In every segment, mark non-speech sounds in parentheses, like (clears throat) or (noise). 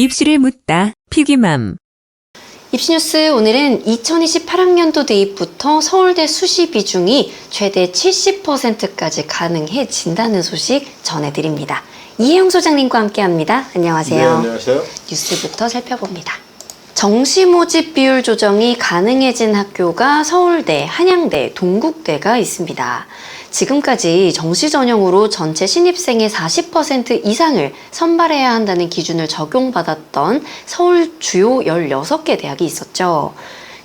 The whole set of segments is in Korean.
입시를 묻다 피기맘 입시뉴스 오늘은 2028학년도 대입부터 서울대 수시 비중이 최대 70%까지 가능해진다는 소식 전해드립니다. 이혜영 소장님과 함께합니다. 안녕하세요. 네, 안녕하세요. 뉴스부터 살펴봅니다. 정시 모집 비율 조정이 가능해진 학교가 서울대, 한양대, 동국대가 있습니다. 지금까지 정시 전형으로 전체 신입생의 40% 이상을 선발해야 한다는 기준을 적용받았던 서울 주요 16개 대학이 있었죠.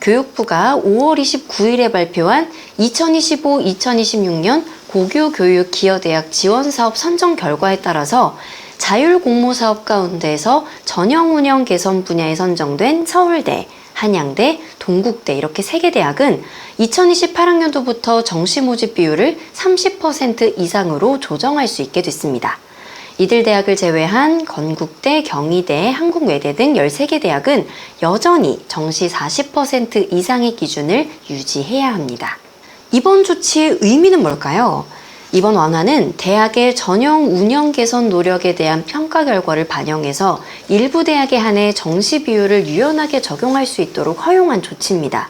교육부가 5월 29일에 발표한 2025-2026년 고교 교육 기여 대학 지원 사업 선정 결과에 따라서 자율 공모 사업 가운데서 전형 운영 개선 분야에 선정된 서울대, 한양대, 동국대 이렇게 세 개 대학은 2028학년도부터 정시 모집 비율을 30% 이상으로 조정할 수 있게 됐습니다. 이들 대학을 제외한 건국대, 경희대, 한국외대 등 13개 대학은 여전히 정시 40% 이상의 기준을 유지해야 합니다. 이번 조치의 의미는 뭘까요? 이번 완화는 대학의 전형 운영 개선 노력에 대한 평가 결과를 반영해서 일부 대학에 한해 정시 비율을 유연하게 적용할 수 있도록 허용한 조치입니다.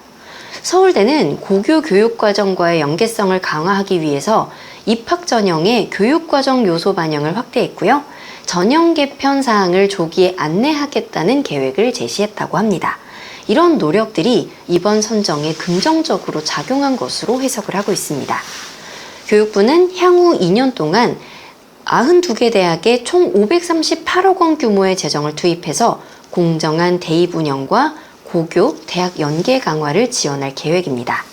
서울대는 고교 교육과정과의 연계성을 강화하기 위해서 입학 전형의 교육과정 요소 반영을 확대했고요. 전형 개편 사항을 조기에 안내하겠다는 계획을 제시했다고 합니다. 이런 노력들이 이번 선정에 긍정적으로 작용한 것으로 해석을 하고 있습니다. 교육부는 향후 2년 동안 92개 대학에 총 538억 원 규모의 재정을 투입해서 공정한 대입 운영과 고교, 대학 연계 강화를 지원할 계획입니다.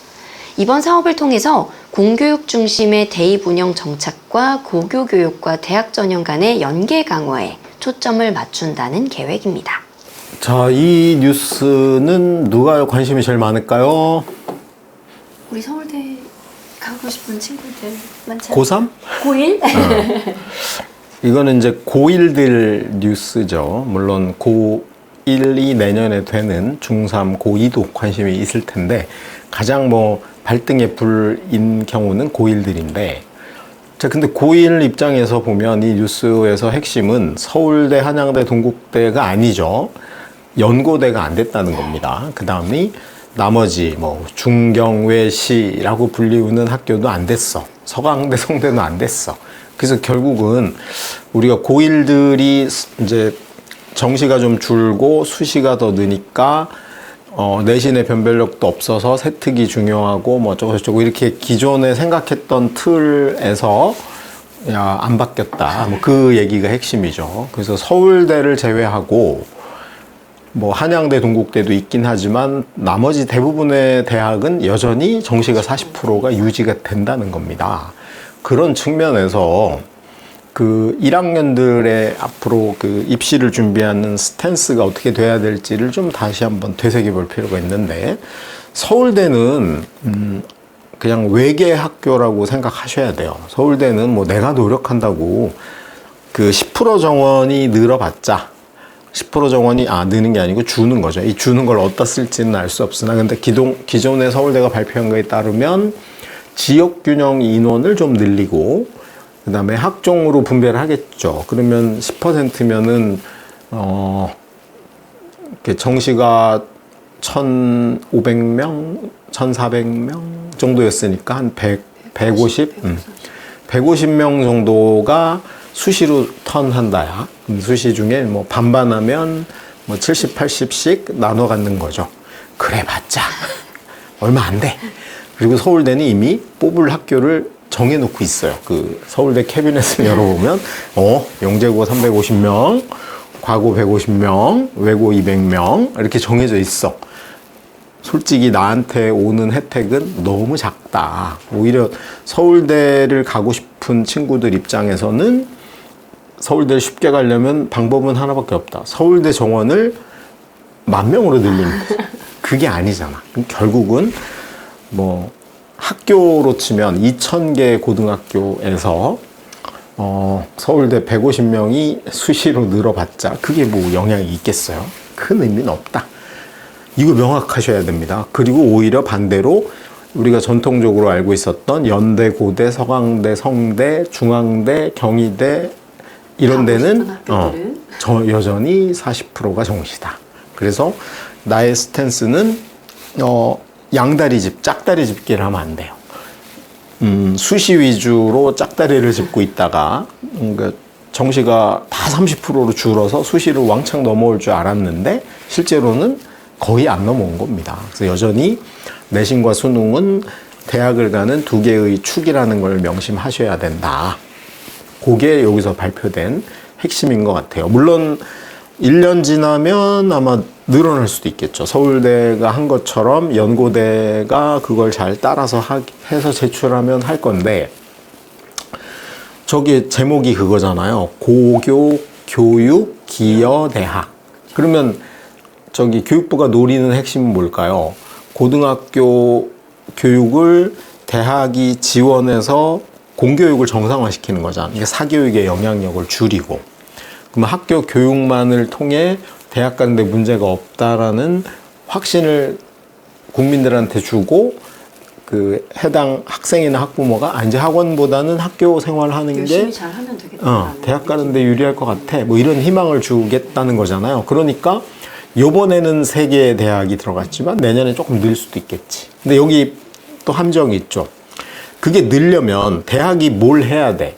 이번 사업을 통해서 공교육 중심의 대입 운영 정착과 고교 교육과 대학 전형 간의 연계 강화에 초점을 맞춘다는 계획입니다. 자, 이 뉴스는 누가 관심이 제일 많을까요? 우리 서울대 가고 싶은 친구들 많지 않아요? 고3? 고1? 이거는 이제 고1들 뉴스죠. 물론 고1이 내년에 되는 중3, 고2도 관심이 있을 텐데 가장 뭐 발등에 불인 경우는 고1들인데 자, 근데 고1 입장에서 보면 이 뉴스에서 핵심은 서울대, 한양대, 동국대가 아니죠. 연고대가 안 됐다는 겁니다. 그 다음이 나머지 뭐 중경외시라고 불리우는 학교도 안 됐어. 서강대, 성대도 안 됐어. 그래서 결국은 우리가 고1들이 이제 정시가 좀 줄고 수시가 더 느니까 어, 내신의 변별력도 없어서 세특이 중요하고 뭐 어쩌고 저쩌고 이렇게 기존에 생각했던 틀에서 야, 안 바뀌었다. 뭐 그 얘기가 핵심이죠. 그래서 서울대를 제외하고 뭐 한양대, 동국대도 있긴 하지만 나머지 대부분의 대학은 여전히 정시가 40%가 유지가 된다는 겁니다. 그런 측면에서 그 1학년들의 앞으로 그 입시를 준비하는 스탠스가 어떻게 돼야 될지를 좀 다시 한번 되새겨 볼 필요가 있는데 서울대는 음 그냥 외계 학교라고 생각하셔야 돼요. 서울대는 뭐 내가 노력한다고 그 10% 정원이 늘어봤자 10% 정원이 아 느는 게 아니고 주는 거죠. 이 주는 걸 어디다 쓸지는 알 수 없으나 근데 기존 기존에 서울대가 발표한 거에 따르면 지역 균형 인원을 좀 늘리고 그다음에 학종으로 분배를 하겠죠. 그러면 10%면은 어 정시가 1,500명, 1,400명 정도였으니까 한 100, 150, 음. 150명 정도가 수시로 턴한다야. 그럼 수시 중에 뭐 반반하면 뭐 70, 80씩 나눠 갖는 거죠. 그래 봤자 얼마 안 돼. 그리고 서울대는 이미 뽑을 학교를 정해놓고 있어요. 그 서울대 캐비넷을 (laughs) 열어보면 어 영재고 350명, 과고 150명, 외고 200명 이렇게 정해져 있어. 솔직히 나한테 오는 혜택은 너무 작다. 오히려 서울대를 가고 싶은 친구들 입장에서는 서울대를 쉽게 가려면 방법은 하나밖에 없다. 서울대 정원을 만 명으로 늘리는 거죠. 그게 아니잖아. 결국은 뭐 학교로 치면 2,000개 고등학교에서 어, 서울대 150명이 수시로 늘어봤자 그게 뭐 영향이 있겠어요? 큰 의미는 없다. 이거 명확하셔야 됩니다. 그리고 오히려 반대로 우리가 전통적으로 알고 있었던 연대, 고대, 서강대, 성대, 중앙대, 경희대 이런 데는 학교들은? 저 여전히 40%가 정시다. 그래서 나의 스탠스는 어, 양다리 집, 짝다리 집기를 하면 안 돼요. 음, 수시 위주로 짝다리를 짚고 있다가 음, 그 정시가 다 30%로 줄어서 수시를 왕창 넘어올 줄 알았는데 실제로는 거의 안 넘어온 겁니다. 그래서 여전히 내신과 수능은 대학을 가는 두 개의 축이라는 걸 명심하셔야 된다. 그게 여기서 발표된 핵심인 것 같아요. 물론 1년 지나면 아마 늘어날 수도 있겠죠. 서울대가 한 것처럼 연고대가 그걸 잘 따라서 하, 해서 제출하면 할 건데, 저기 제목이 그거잖아요. 고교, 교육, 기여, 대학. 그러면 저기 교육부가 노리는 핵심은 뭘까요? 고등학교 교육을 대학이 지원해서 공교육을 정상화시키는 거잖아요. 이게 사교육의 영향력을 줄이고. 그러면 학교 교육만을 통해 대학 가는데 문제가 없다라는 확신을 국민들한테 주고 그 해당 학생이나 학부모가 아, 이제 학원보다는 학교 생활하는 게 잘하면 되겠다. 어, 대학 가는데 유리할 것 같아. 뭐 이런 희망을 주겠다는 거잖아요. 그러니까 요번에는 세 개의 대학이 들어갔지만 내년에 조금 늘 수도 있겠지. 근데 여기 또 함정이 있죠. 그게 늘려면 대학이 뭘 해야 돼?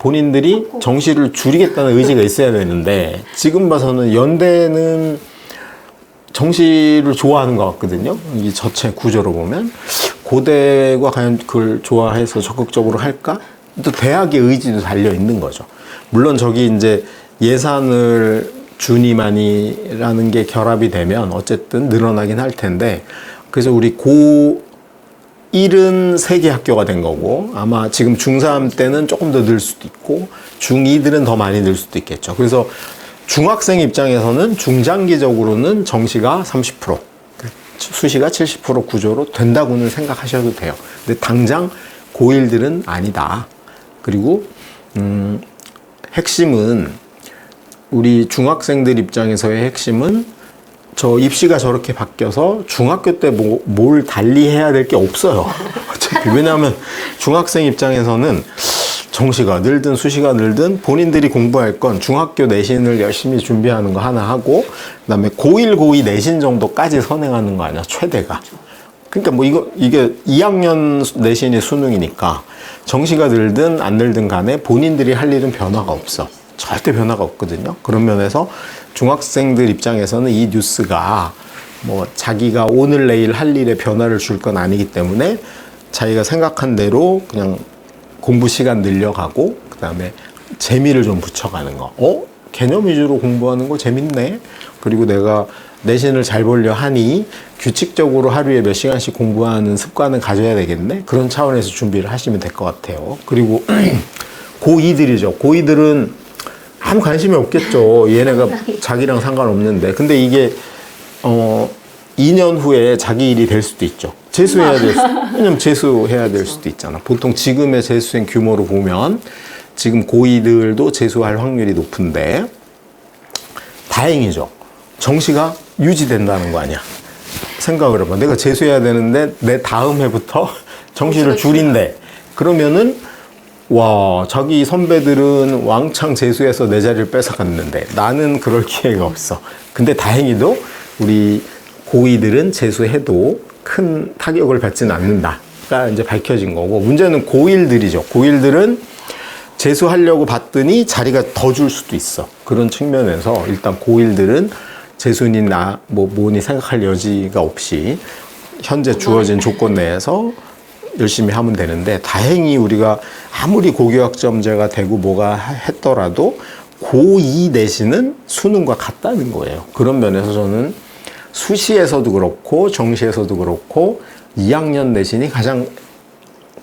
본인들이 정시를 줄이겠다는 의지가 있어야 되는데 지금 봐서는 연대는 정시를 좋아하는 것 같거든요. 이 전체 구조로 보면 고대가 과연 그걸 좋아해서 적극적으로 할까? 또 대학의 의지도 달려 있는 거죠. 물론 저기 이제 예산을 주니마니라는 게 결합이 되면 어쨌든 늘어나긴 할 텐데 그래서 우리 고 1은 세개 학교가 된 거고 아마 지금 중3 때는 조금 더 늘 수도 있고 중2들은 더 많이 늘 수도 있겠죠. 그래서 중학생 입장에서는 중장기적으로는 정시가 30% 수시가 70% 구조로 된다고는 생각하셔도 돼요. 근데 당장 고1들은 아니다. 그리고 음, 핵심은 우리 중학생들 입장에서의 핵심은 저 입시가 저렇게 바뀌어서 중학교 때 뭐, 뭘 달리 해야 될 게 없어요. (laughs) 왜냐하면 중학생 입장에서는 정시가 늘든 수시가 늘든 본인들이 공부할 건 중학교 내신을 열심히 준비하는 거 하나 하고 그다음에 고1 고2 내신 정도까지 선행하는 거 아니야 최대가. 그러니까 뭐 이거 이게 2학년 내신이 수능이니까 정시가 늘든 안 늘든 간에 본인들이 할 일은 변화가 없어. 절대 변화가 없거든요. 그런 면에서 중학생들 입장에서는 이 뉴스가 뭐 자기가 오늘 내일 할 일에 변화를 줄 건 아니기 때문에 자기가 생각한 대로 그냥 공부 시간 늘려가고 그다음에 재미를 좀 붙여가는 거. 어? 개념 위주로 공부하는 거 재밌네. 그리고 내가 내신을 잘 보려 하니 규칙적으로 하루에 몇 시간씩 공부하는 습관을 가져야 되겠네. 그런 차원에서 준비를 하시면 될 것 같아요. 그리고 (clears throat) 고2들이죠. 고2들은 아무 관심이 없겠죠. 얘네가 자기랑 상관없는데. 근데 이게, 어, 2년 후에 자기 일이 될 수도 있죠. 재수해야 될 수, 왜냐면 재수해야 될 수도 있잖아. 보통 지금의 재수생 규모로 보면 지금 고2들도 재수할 확률이 높은데 다행이죠. 정시가 유지된다는 거 아니야. 생각을 해봐. 내가 재수해야 되는데 내 다음 해부터 (laughs) 정시를 줄인대. 그러면은 와, 자기 선배들은 왕창 재수해서 내 자리를 뺏어갔는데 나는 그럴 (laughs) 기회가 없어. 근데 다행히도 우리 고2들은 재수해도 큰 타격을 받지는 않는다 가 이제 밝혀진 거고 문제는 고1들이죠. 고1들은 재수하려고 봤더니 자리가 더 줄 수도 있어. 그런 측면에서 일단 고1들은 재수니 나, 뭐, 뭐니 생각할 여지가 없이 현재 주어진 조건 내에서 열심히 하면 되는데 다행히 우리가 아무리 고교학점제가 되고 뭐가 했더라도 고2 내신은 수능과 같다는 거예요. 그런 면에서 저는 수시에서도 그렇고 정시에서도 그렇고 2학년 내신이 가장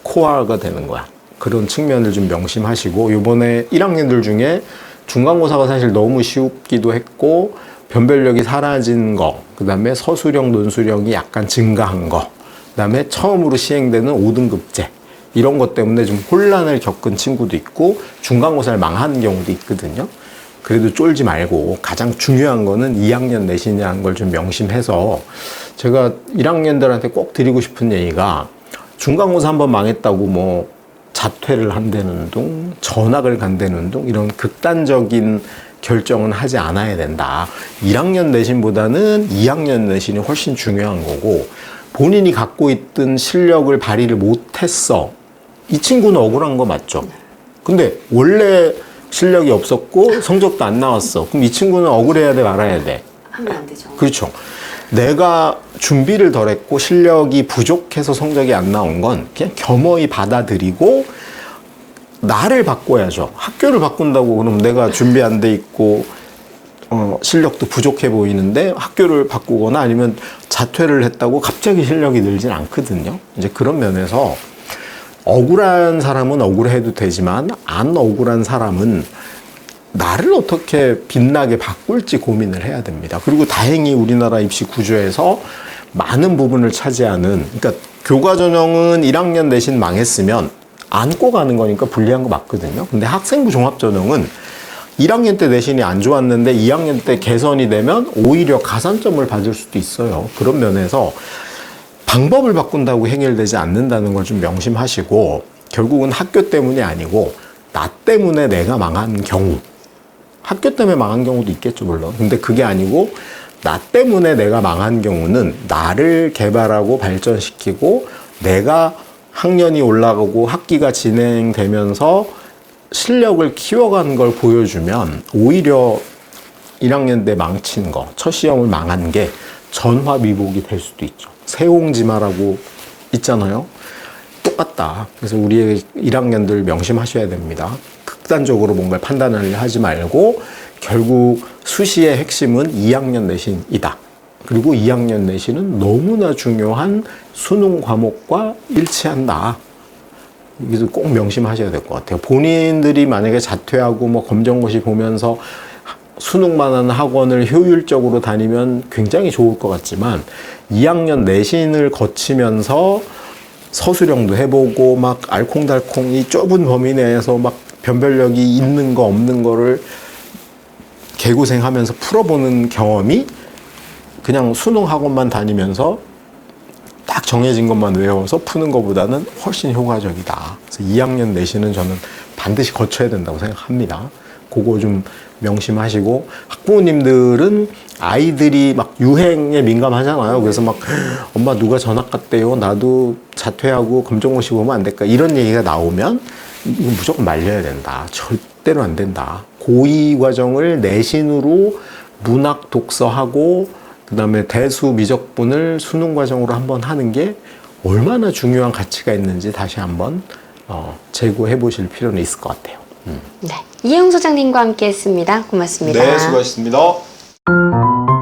코어가 되는 거야. 그런 측면을 좀 명심하시고 이번에 1학년들 중에 중간고사가 사실 너무 쉽기도 했고 변별력이 사라진 거, 그 다음에 서술형, 논술형이 약간 증가한 거, 그 다음에 처음으로 시행되는 5등급제 이런 것 때문에 좀 혼란을 겪은 친구도 있고 중간고사를 망하는 경우도 있거든요. 그래도 쫄지 말고 가장 중요한 거는 2학년 내신이라는 걸 좀 명심해서 제가 1학년들한테 꼭 드리고 싶은 얘기가 중간고사 한번 망했다고 뭐 자퇴를 한다는 둥, 전학을 간다는 둥 이런 극단적인 결정은 하지 않아야 된다. 1학년 내신보다는 2학년 내신이 훨씬 중요한 거고 본인이 갖고 있던 실력을 발휘를 못했어. 이 친구는 억울한 거 맞죠? 근데 원래 실력이 없었고 성적도 안 나왔어. 그럼 이 친구는 억울해야 돼 말아야 돼. 하면 안 되죠. 그렇죠. 내가 준비를 덜 했고 실력이 부족해서 성적이 안 나온 건 그냥 겸허히 받아들이고 나를 바꿔야죠. 학교를 바꾼다고 그럼 내가 준비 안 돼 있고 어, 실력도 부족해 보이는데 학교를 바꾸거나 아니면 자퇴를 했다고 갑자기 실력이 늘진 않거든요. 이제 그런 면에서 억울한 사람은 억울해도 되지만 안 억울한 사람은 나를 어떻게 빛나게 바꿀지 고민을 해야 됩니다. 그리고 다행히 우리나라 입시 구조에서 많은 부분을 차지하는, 그러니까 교과 전형은 1학년 내신 망했으면 안고 가는 거니까 불리한 거 맞거든요. 근데 학생부 종합 전형은 1학년 때 내신이 안 좋았는데 2학년 때 개선이 되면 오히려 가산점을 받을 수도 있어요. 그런 면에서 방법을 바꾼다고 해결되지 않는다는 걸 좀 명심하시고 결국은 학교 때문이 아니고 나 때문에 내가 망한 경우 학교 때문에 망한 경우도 있겠죠 물론 근데 그게 아니고 나 때문에 내가 망한 경우는 나를 개발하고 발전시키고 내가 학년이 올라가고 학기가 진행되면서 실력을 키워간 걸 보여주면 오히려 1학년 때 망친 거, 첫 시험을 망한 게 전화위복이 될 수도 있죠. 세옹지마라고 있잖아요. 똑같다. 그래서 우리의 1학년들 명심하셔야 됩니다. 극단적으로 뭔가 판단을 하지 말고 결국 수시의 핵심은 2학년 내신이다. 그리고 2학년 내신은 너무나 중요한 수능 과목과 일치한다. 여기서 꼭 명심하셔야 될 것 같아요. 본인들이 만약에 자퇴하고 뭐 검정고시 보면서 수능만한 학원을 효율적으로 다니면 굉장히 좋을 것 같지만 2학년 내신을 거치면서 서술형도 해보고 막 알콩달콩 이 좁은 범위 내에서 막 변별력이 있는 거 없는 거를 개고생하면서 풀어보는 경험이 그냥 수능 학원만 다니면서 딱 정해진 것만 외워서 푸는 것보다는 훨씬 효과적이다. 그래서 2학년 내신은 저는 반드시 거쳐야 된다고 생각합니다. 그거 좀 명심하시고 학부모님들은 아이들이 막 유행에 민감하잖아요. 그래서 막 엄마 누가 전학 갔대요. 나도 자퇴하고 검정고시 보면 안 될까? 이런 얘기가 나오면 무조건 말려야 된다. 절대로 안 된다. 고2 과정을 내신으로 문학 독서하고 그 다음에 대수 미적분을 수능 과정으로 한번 하는 게 얼마나 중요한 가치가 있는지 다시 한번 어, 재고해 보실 필요는 있을 것 같아요. 음. 네. 이혜영 소장님과 함께 했습니다. 고맙습니다. 수고하셨습니다.